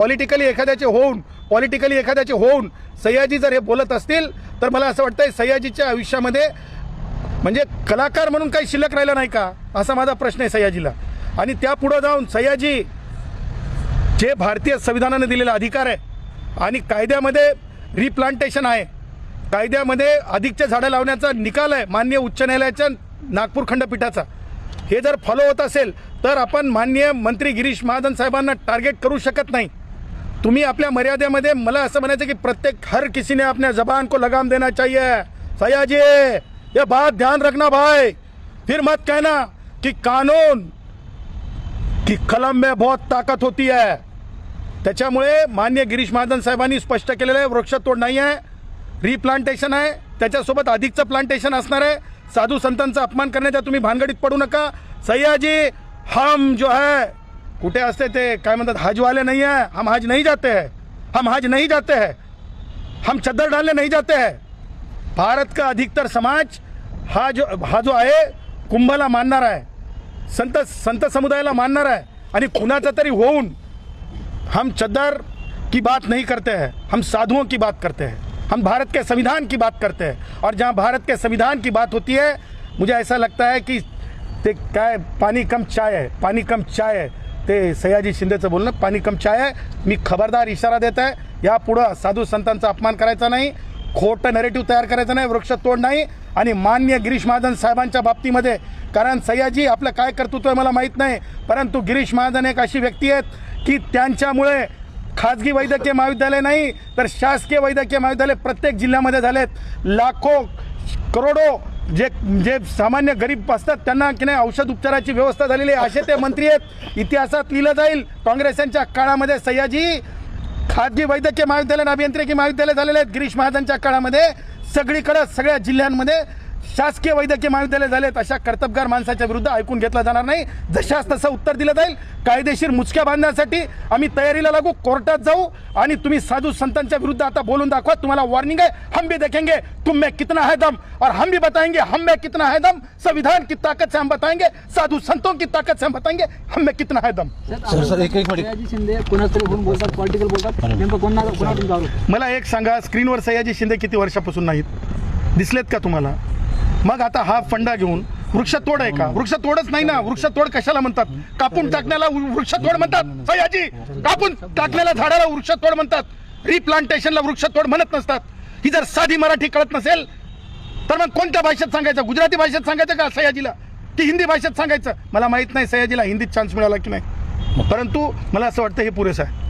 Politically एखाद्याचे होऊन politically एखाद्याचे होऊन सयाजी जर हे बोलत असतील तर मला असं वाटतंय सयाजीच्या आयुष्यामध्ये म्हणजे कलाकार म्हणून काही शिल्लक राहिला नाही का? असा माझा प्रश्न आहे सयाजीला. आणि त्या पुढं जाऊन सयाजी जे भारतीय संविधानाने दिलेला अधिकार आहे आणि कायद्यामध्ये रिप्लांटेशन आहे कायद्यामध्ये अधिकच्या झाडं लावण्याचा निकाल आहे मान्य उच्च न्यायालयाच्या नागपूर खंडपीठाचा. हे जर फॉलो होत असेल तर आपण माननीय मंत्री गिरीश महाजन साहेबांना टार्गेट करू शकत नाही. तुम्ही आपल्या मर्यादेमध्ये मला असं म्हणायचं की प्रत्येक हर किसी ने अपने जबान को लगाम देना चाहिए। सयाजी ये बात ध्यान रखना भाई। फिर मत कहना कि कानून की कलम में बहुत ताकत होती है। त्याच्यामुळे मान्य गिरीश महाजन साहेबांनी स्पष्ट केलेलं आहे वृक्षतोड नाही आहे रिप्लांटेशन आहे त्याच्यासोबत अधिकचं प्लांटेशन असणार आहे. साधू संतांचा अपमान करण्याच्या तुम्ही भानगडीत पडू नका। सयाजी हम जो है कुठे असते ते? काय म्हणतात? हजवाले नहीं आहे. हम हज नहीं जाते है. हम हज नहीं जाते हैं. हम चद्दर डालने नहीं जाते हैं. भारत का अधिकतर समाज हा जो हा जो आहे कुंभाला मानणार आहे. संत संत समुदायाला मानणार आहे. आणि कुणाचा तरी होऊन हम चद्दर की बात नहीं करते हैं. हम साधुओं की बात करते हैं. हम भारत के संविधान की बात करते हैं. और जहाँ भारत के संविधान की बात होती है मुझे ऐसा लगता है की ते काय पाणी कम चाय आहे पाणी कम चाय आहे ते सयाजी शिंदेचं बोलणं पाणी कम आहे मी खबरदार इशारा देत आहे यापुढं साधू संतांचा अपमान करायचा नाही खोटं नरेटिव्ह तयार करायचं नाही वृक्ष तोड नाही. आणि मान्य गिरीश महाजन साहेबांच्या बाबतीमध्ये कारण सयाजी आपलं काय कर्तृत्व आहे मला माहीत नाही परंतु गिरीश महाजन एक अशी व्यक्ती आहेत की त्यांच्यामुळे खाजगी वैद्यकीय महाविद्यालय नाही तर शासकीय वैद्यकीय महाविद्यालय प्रत्येक जिल्ह्यामध्ये झालेत. लाखो करोडो जे जे सामान्य गरीब असतात त्यांना की नाही औषध उपचाराची व्यवस्था झालेली आहे असे ते मंत्री आहेत. इतिहासात लिहिलं जाईल काँग्रेसांच्या काळामध्ये सयाजी खाजगी वैद्यकीय महाविद्यालय अभियांत्रिकी महाविद्यालय झालेले आहेत. गिरीश महाजनच्या काळामध्ये सगळीकडं सगळ्या जिल्ह्यांमध्ये शासकीय वैद्यकीय महाविद्यालय झालेत अशा कर्तबगार माणसाच्या विरुद्ध ऐकून घेतला जाणार नाही. जशास तसं उत्तर दिलं जाईल कायदेशीर मुचक्या बांधण्यासाठी आम्ही तयारीला लागू कोर्टात जाऊ आणि तुम्ही साधू संतांच्या विरुद्ध आता बोलून दाखवा. तुम्हाला वॉर्निंग आहे हम भी देखेंगे तुम में कितना है दम? और हम भी बताएंगे हम में कितना है दम? संविधान की ताकत से हम बताएंगे साधू संतों की ताकत से हम बताएंगे हम में कितना है दम? सर सर एक एक मिनिट। सयाजी शिंदे कोणाकडे फोन बोलतात पॉलिटिकल बोलतात नेमकं कोणा कोणा तुमचा आरोप? मला एक सांगा स्क्रीनवर सयाजी शिंदे किती वर्षापासून नाहीत? दिसलेत का तुम्हाला? मग आता हा फंडा घेऊन वृक्षतोड आहे का? वृक्ष तोडच नाही ना. वृक्षतोड कशाला म्हणतात? कापून टाकण्याला वृक्ष तोड म्हणतात? सयाजी कापून टाकण्याला झाडाला वृक्षतोड म्हणतात. रिप्लांटेशनला वृक्षतोड म्हणत नसतात. ही जर साधी मराठी कळत नसेल तर मग कोणत्या भाषेत सांगायचं? गुजराती भाषेत सांगायचं का सयाजीला? की हिंदी भाषेत सांगायचं? मला माहीत नाही सयाजीला हिंदीत चान्स मिळाला की नाही. परंतु मला असं वाटतं हे पुरेसं आहे.